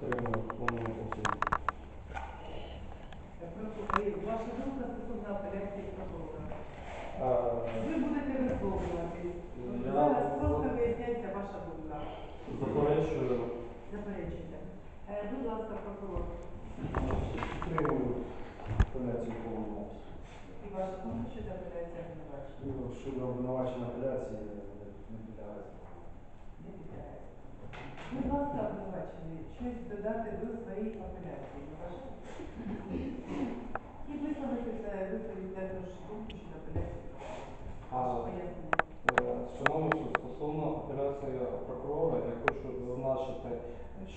Повному обсязі. Прокурор, ваша думка стосовно апеляції. Е, Ви будете висловлюватись. Зараз просто виясняється ваша думка. Заперечую. Заперечуйте. Е, Будь ласка, прокурор. Підтримую апеляцію повному. І ваша думка щодо апеляції обвинувачення. Ну, Щодо обвинувачення апеляції не підлягає. Не підлягається. Будь ласка, щось додати до. Ви бажаєте? І висловитися, висловити також думку щодо апеляції. Е, Шановний суд, стосовно апеляції прокурора, я хочу зазначити,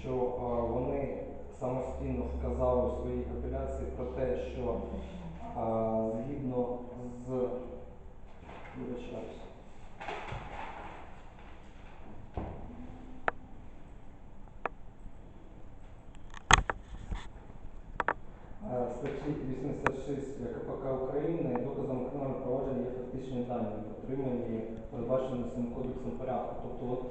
що е, вони самостійно вказали у своїй апеляції про те, що е, згідно з вибачаюсь. Е, Статті 86 КПК України доказом кримінального провадження є фактичні дані, отримані передбаченими цим кодексом порядку. Тобто от,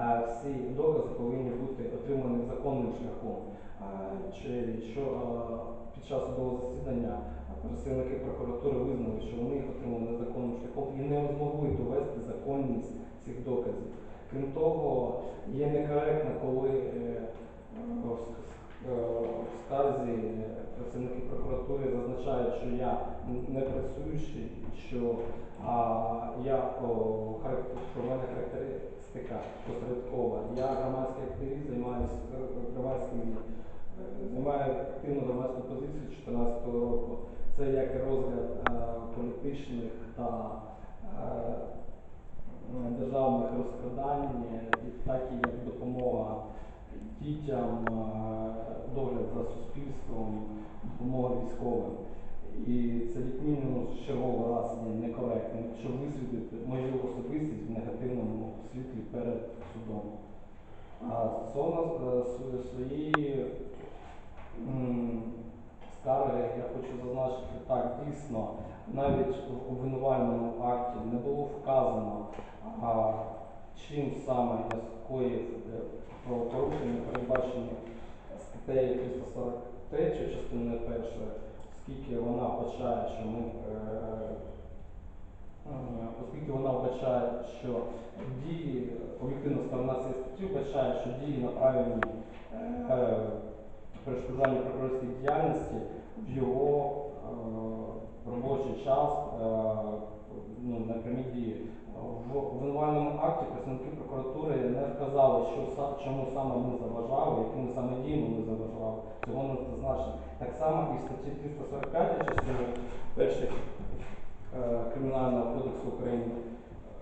е, всі докази повинні бути отримані законним шляхом. Е, Чи що е, під час судового засідання представники прокуратури визнали, що вони їх отримали незаконним шляхом і не змогли довести законність цих доказів. Крім того, є некоректно, коли в е, скарзі е, працівники прокуратури зазначають, що я не працюючий, що а, я о, що в мене характеристика посередкова. Я громадський активіст, займаюся громадськими, е, займаю активну громадську позицію 2014 року. Це як розгляд е, політичних та м, державних розкрадань, так і як допомога дітям, е, догляд за суспільством, допомога військовим. І це з черговий раз є некоректним, щоб висвітлити мою особистість в негативному світлі перед судом. А стосовно е, св- своєї скарги, я хочу зазначити так, дійсно, навіть в обвинувальному акті не було вказано, а, чим саме я скоїв е, правопорушення, передбачені статтею 343 частиною першої, оскільки вона вбачає, що ми е, Е, оскільки вона вбачає, що дії, об'єктивна сторона цієї статті вбачає, що дії направлені е, перешкоджанню прокурорській діяльності в його е, робочий час, ну, на прямі дії. В обвинувальному акті представники прокуратури не вказали, що чому саме ми заважали, якими саме діями ми заважали. Цього не зазначено. Так само і в статті 345 частини перших е, Кримінального кодексу України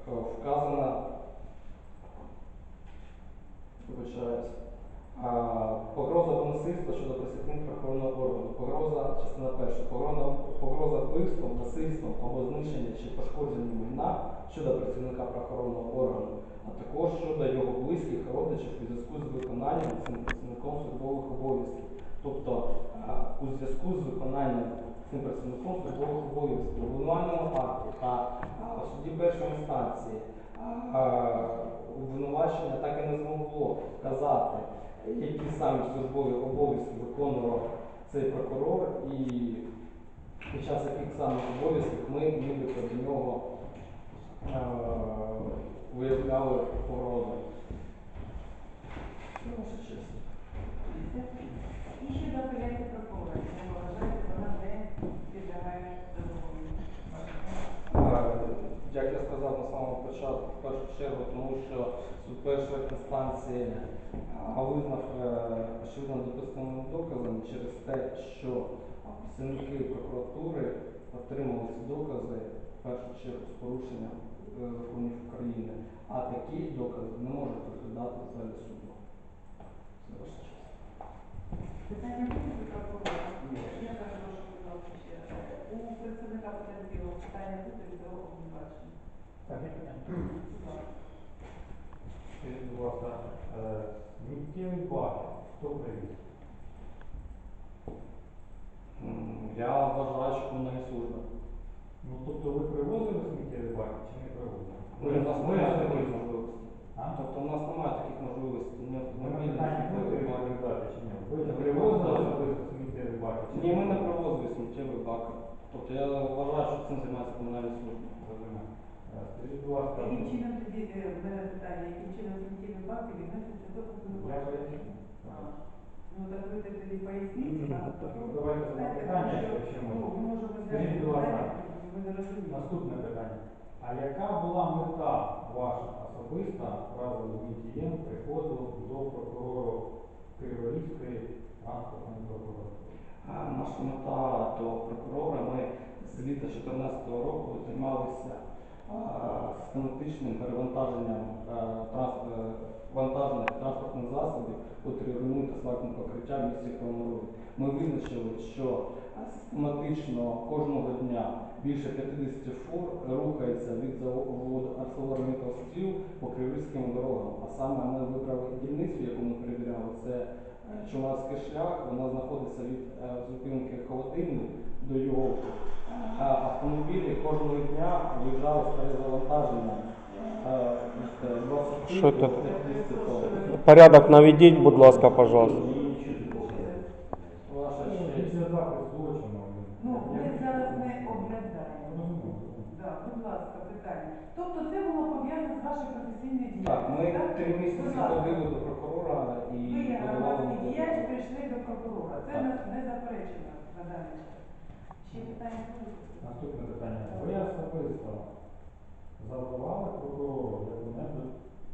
е, вказано, вибачаюсь, погроза або насильство щодо присягнень правоохоронного органу, погроза, частина перша, погроза, вбивством, насильством або знищення чи пошкодження майна щодо працівника правоохоронного органу, а також щодо його близьких родичів у зв'язку з виконанням цим працівником службових обов'язків. Тобто у зв'язку з виконанням цим працівником службових обов'язків обвинувальному акті та в суді першої інстанції обвинувачення так і не змогло вказати, які саме службові обов'язки виконував цей прокурор і під час яких саме обов'язків ми нібито до нього е, виявляли погрози. Це ваша честь. І щодо апеляції прокурора, ви вважаєте, вона не підлягає думка? Е, Як я сказав на самому початку, в першу чергу, тому що суд першої інстанції е, визнав е, очевидно допустимим доказом через те, що працівники прокуратури отримали ці докази в першу чергу з порушенням е, законів України, а такі докази не можуть розглядати в залі суду. Це ваша честь. Питання до прокурора? Я перепрошую, будь ласка, ще. У представника потерпілого питання будуть до обвинувачення. Так, є питання. Скажіть, будь ласка, миттєві баки, хто привіз? Я вважаю, що комунальні служби. Ну тобто ви привозили сміттєві баки чи не привозили? Ми, у нас немає таких. А? Тобто у нас немає таких можливостей. Ні автомобілів, ні. Ви не привозили особисто сміттєві баки? Ні, ми не привозили сміттєві баки. Тобто я вважаю, що цим займається комунальні служби. Скажіть, будь ласка, Яким чином тоді, е, в мене питання, яким чином сміттєві баки відносяться до я повноважень? поясню. Ну так ви тоді поясніть, а потім Ну, давайте на знаєте, питання, що, якщо ну, можна. ми можемо Скажіть, будь ласка, питання, ви не розумієте. Наступне питання. А яка була мета ваша особиста разом з Мітієм приходу до прокурора Криворізької транспортної прокуратури? А Наша мета до прокурора, ми з літа 2014 року займалися систематичним перевантаженням транс- е, вантажних транспортних засобів, у котрі руйнують асфальтне покриття в місті Ми визначили, що систематично кожного дня більше 50 фур рухається від заводу ArcelorMittal по криворізьким дорогам. А саме ми вибрали дільницю, яку ми перевіряли, це е, Чумацький шлях, вона знаходиться від е, зупинки Холодильник до Йолки. А автомобілі кожного дня виїжджали з перезавантаженням е, від е, 20 Що це? Порядок наведіть, будь ласка, пожалуйста. Ну. Ну, ми зараз не оглядаємо. Розумію, розумію. Будь ласка, питання. Тобто це було пов'язано з вашою професійною діяльністю? Так, ми три місяці ходили до прокурора і Ви, подавали допит. прийшли до прокурора. Це Так. нас не заперечено на даний час. Ще питання? Наступне питання. Ви особисто завдавали прокурору яку-небудь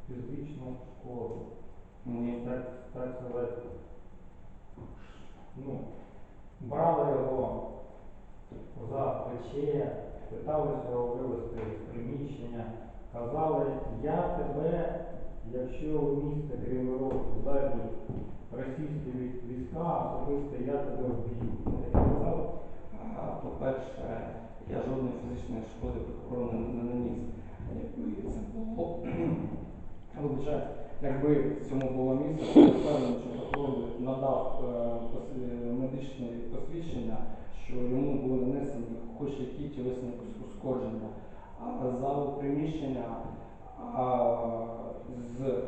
фізичну шкоду? Ні. Так, так сказати, ну, брали його за плече, питалися його вивезти з приміщення, казали, я тебе, якщо в місто Кривий зайдуть російські війська, особисто я тебе вб'ю. По-перше, я жодної фізичної шкоди прокурору не, наніс. Якби це було, вибачайте, якби в цьому було місце, то впевнений, що прокурор надав е, е, медичне посвідчення, що йому були нанесені хоч які тілесні ушкодження. А за приміщення а, з е,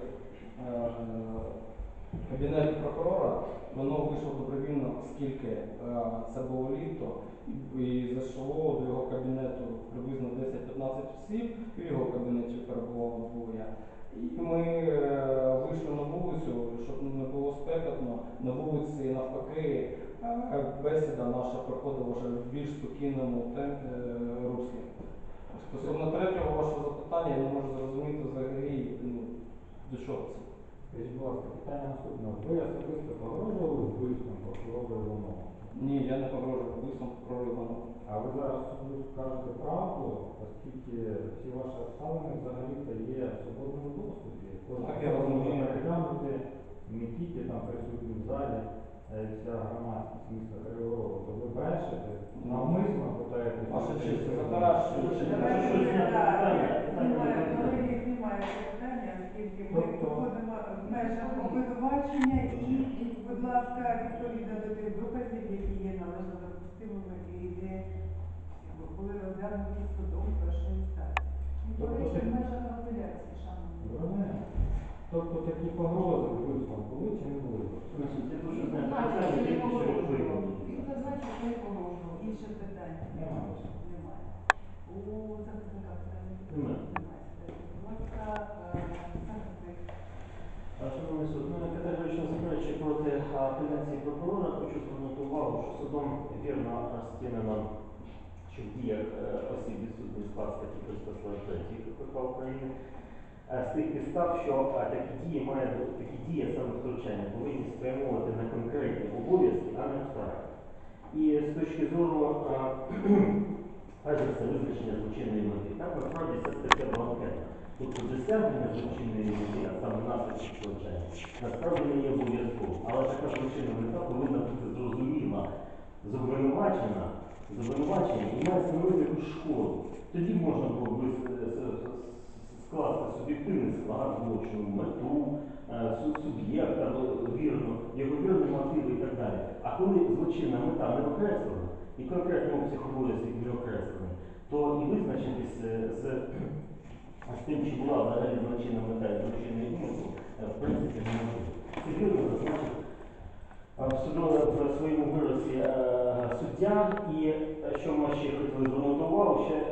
кабінету прокурора воно вийшло добровільно, оскільки е, це було літо, і, зайшло до його кабінету приблизно 10-15 осіб, і в його кабінеті перебувало двоє. І ми е, вийшли на вулицю, щоб не було спекотно. На вулиці навпаки е, бесіда наша проходила вже в більш спокійному е, руслі. Стосовно третього вашого запитання, я не можу зрозуміти взагалі, ну, до чого це. Скажіть, будь ласка, питання наступне. Ви особисто погрожували вбивством прокурора Іванова? Ні, я не погрожую вбивством прокурора Іванова. А ви зараз суду скажете правду, оскільки всі ваші обставини взагалі-то є в свободному доступі. Так, я може розумію. переглянути, не тільки там присутні в залі, а й вся громадськість міста Кривого Рогу. То ви брешете, навмисно питаєтесь. Ваша честь. Давайте, Що так, питання? колеги, знімаю це питання, оскільки ми Тобто- виходимо в межах обвинувачення і, будь ласка, відповідно до тих доказів, які є належно допустимими і де були розглянуті судом першої інстанції. До речі, в межах апеляції, шановні. Тобто такі погрози вбивством були чи не були? Значить, я дуже знаю, питання тільки що відповідно. Інше питання Немає. немає. У захисника питання Немає. немає. Будь ласка, е, Шановний суд, ну, категорично заперечую проти апеляції прокурора. Хочу звернути увагу, що судом вірно розцінено, що в діях е, осіб відсутній склад статті 343 КПК України е, з тих підстав, що е, такі дії мають такі дії саме втручання повинні спрямовувати на конкретні обов'язки, а не абстрактні. І з точки зору адреса визначення злочинної мети, так насправді ця стаття бланкетна. Тобто досягнення злочинної мети, а саме наслідок злочину, насправді не є обов'язково. Але така злочинна мета повинна бути зрозуміла, зобвинувачена, зобвинувачення і має становити якусь шкоду. Тоді можна було с- скласти суб'єктивний склад злочину, мету, е, су- суб'єкта е, вірно, його вірні мотиви і так далі. А коли злочинна мета не окреслена і конкретний обсяг обов'язків не окреслений, то і визначитись е, з, тим, чи була взагалі злочинна мета і злочинний умисел, в принципі, неможливо. Це вірно зазначив е, в своєму вироці е, суддя, і е, що ми ще хотіли звернути увагу, ще е,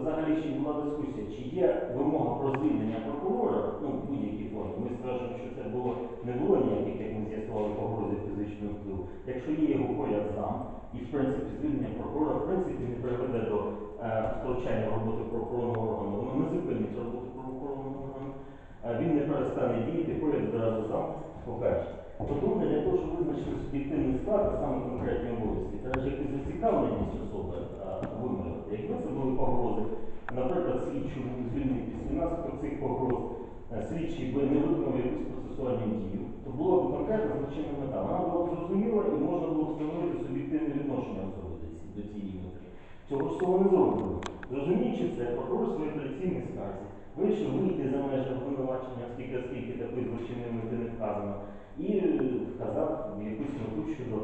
взагалі ще була дискусія, чи є вимога про звільнення прокурора, ну, в будь-якій формі. Ми скажемо, що це було не було ніяких, як ми з'ясували, погрози фізичного впливу. Якщо є його поряд зам, і в принципі звільнення прокурора в принципі не приведе до е, втручання роботи правоохоронного органу, воно не зупинить роботу правоохоронного органу, е, він не перестане діяти поряд зразу зам, по-перше. По-друге, для того, щоб визначити суб'єктивний склад, а саме конкретні обов'язки, треба ж якусь зацікавленість особи е, вимовити. Якби це були погрози, наприклад, слідчому звільнити після наслідок цих погроз, слідчий би не виконав якусь процесуальну дію, була б конкретна злочинна мета. Вона була б зрозуміла і можна було встановити суб'єктивне відношення особи до цієї мети. Цього ж цього не зроблено. Розуміючи це, прокурор своїй апеляційній скарзі вирішив вийти за межі обвинувачення, оскільки оскільки такої злочинної мети не вказано, і е, вказав якусь мету щодо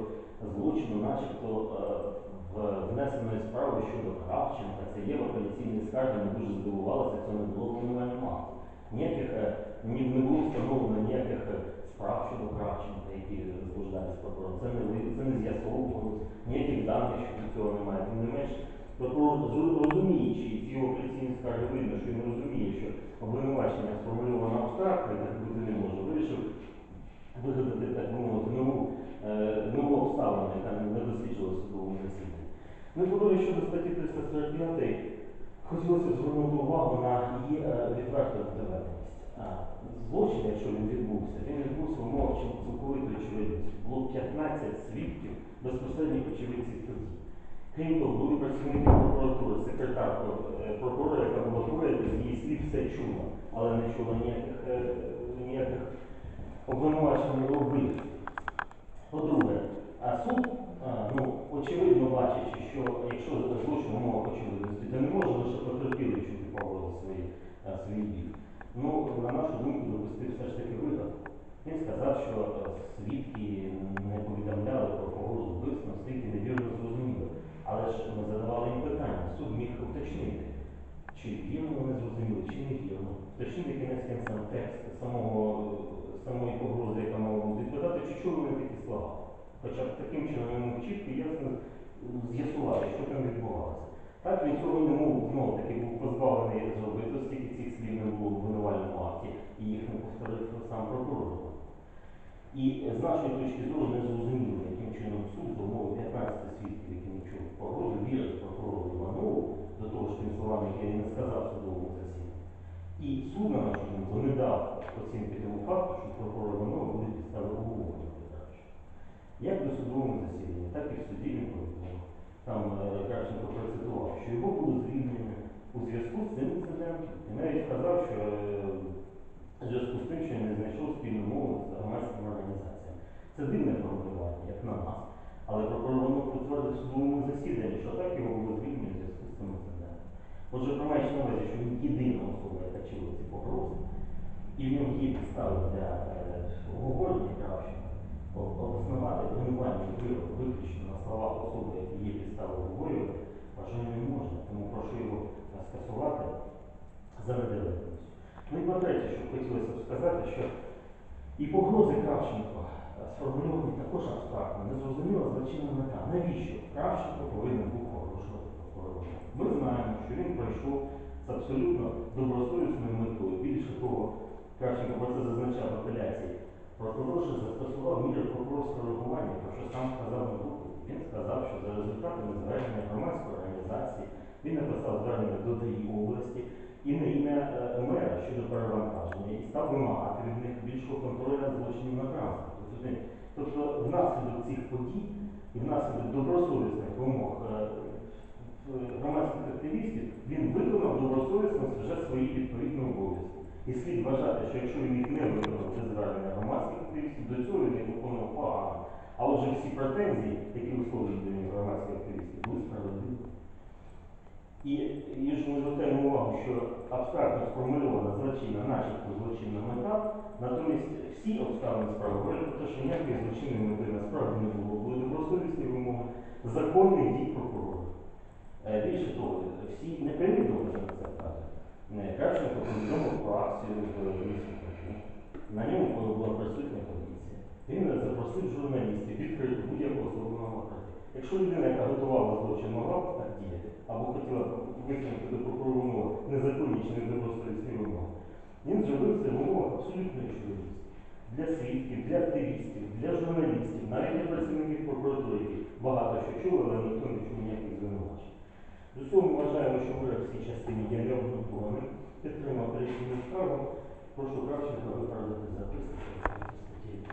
злочину, начебто е, в- внесеної справи щодо Кравченка. Це є в апеляційній скарзі, ми дуже здивувалися, це не було обвинувальному акту. Ніяких е, не було встановлено ніяких справ щодо Кравченка, які зблуждались прокурором. Це не це не з'ясовувалось, ніяких даних щодо цього немає. Тим не менш, прокурор розуміючи ці апеляційні скарги видно, що він розуміє, що обвинувачення сформульовано абстрактно, так бути не може, вирішив вигадати, так мовити, нову, е, нову обставину, яка не досліджувала судовому засіданні. Ну, і по-друге, щодо статті 345, хотілося б звернути увагу на її е, відверту доведеність. А, Злочин, якщо він відбувся, він відбувся в умовах ціл- цілковитої очевидності. Було 15 свідків безпосередніх очевидців подій. Крім того, були працівники прокуратури, секретар е, прокурора, яка була з її слів все чула, але не чула ніяких, е, ніяких обвинувачень вбивств. По-друге, а суд, ну, очевидно бачачи, що якщо злочин в умовах очевидності, то не може лише потерпілий чути погрози свої, а, свій бік. Ну, на нашу думку, допустив все ж таки вигадку. Він сказав, що е, свідки не повідомляли про погрозу вбивства, оскільки невірно зрозуміли. Але ж ми задавали їм питання, суд міг уточнити, чи вірно вони зрозуміли, чи не вірно. Уточнити кінець кінцем текст самого, е, самої погрози, яка мала відповідати, чи чули вони такі слова. Хоча б таким чином чітко і ясно з'ясувати, що там відбувалося. Так він цього не мов знову таки був позбавлений зробити, оскільки цих слів не було в обвинувальному акті, і їх не повторив сам прокурор. І з нашої точки зору не зрозуміло, яким чином суд умови 15 свідків, не чули погрози, вірить прокурору Іванову до того ж тим словам, які він не сказав судовому засіданні. І суд, на нашу думку, не дав оцінки тому факту, що прокурор Іванов буде підстави обговорення передачі. Як до судовому засіданні, так і в суді він. Там е, Кравченко процитував, що його було звільнено у зв'язку з цим інцидентом. І навіть сказав, що е, в зв'язку з тим, що він не знайшов спільну мову з громадськими організаціями. Це дивне формулювання, як на нас. Але прокурор підтвердив судовому засіданні, що так його було звільнено в зв'язку з цим інцидентом. Отже, приймаючи на увазі, що він єдина особа, яка чула ці погрози, і в ньому є підстави для е, обговорення Кравченка, о- обоснувати обвинувальний вирок виключно на словах особи, які є підстави обговорювати, вважаю, не можна. Тому прошу його е, скасувати за недоведеністю. Ну і по-третє, що хотілося б сказати, що і погрози Кравченко е, сформульовані також абстрактно, незрозуміла злочинна мета. Навіщо Кравченко повинен був погрожувати прокурору? Ми знаємо, що він пройшов з абсолютно добросовісною метою. Більше того, Кравченко про це зазначав в апеляції. Прокурор же застосував міри прокурорського реагування, про що сам сказав на допит. Він сказав, що за результатами звернення громадської організації він написав звернення до ДАІ області і на ім'я е, мера щодо перевантаження і став вимагати від них більшого контролю над злочинів на транспорті. Тобто, Тобто внаслідок цих подій і внаслідок добросовісних вимог е, е, громадських активістів він виконав добросовісно вже свої відповідні обов'язки. І слід вважати, що якщо він їх не виконав без звернення громадських активістів, до цього він їх виконував погано. А отже, всі претензії, які висловлюють до нього громадські активісти, були справедливі. І, ж ми звертаємо увагу, що абстрактно сформульована злочинна, начебто злочинна мета, натомість всі обставини справи говорять про те, що ніякої злочинної мети насправді не було. Були добросовісні вимоги законних дій прокурора. Е, Більше того, всі непрямі докази на це вказують. Е, Кравченко повідомив про акцію в місті На ньому була присутня поліція. Він запросив журналістів відкрити будь-яку особу на Якщо людина, яка готувала злочин, могла так діяти, або хотіла б висунути до прокурора незаконні чи недобросовісні вимоги, він зробив це в умовах абсолютної чоловічності. Для свідків, для активістів, для журналістів, навіть для працівників прокуратури, багато що чули, але ніхто не чув ніяких звинувачень. З усього ми вважаємо, що вирок в цій частині є необґрунтованим, підтримав апеляційну скаргу. Прошу Кравченка виправдати записку статті.